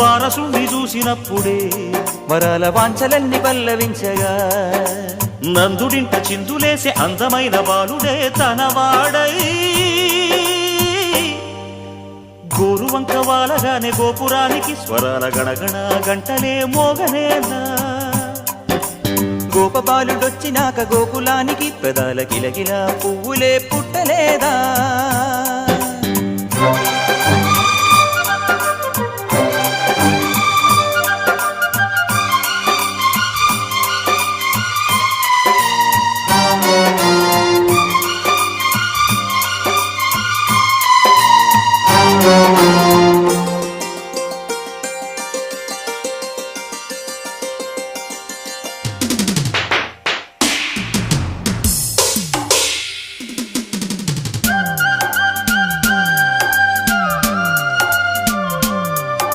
వారసుని చూసినప్పుడే వరాల వాంఛలన్నీ పల్లవించగా. నందుడింట చిందులేసే అందమైన బాలుడే తనవాడై. గోరువంక వాలగానే గోపురానికి స్వరాల గణగణ గంటలే మోగనేనా. గోపబాలుడొచ్చినాక గోకులానికి పెదాల గిలగిలా పువ్వులే పుట్టలేదా.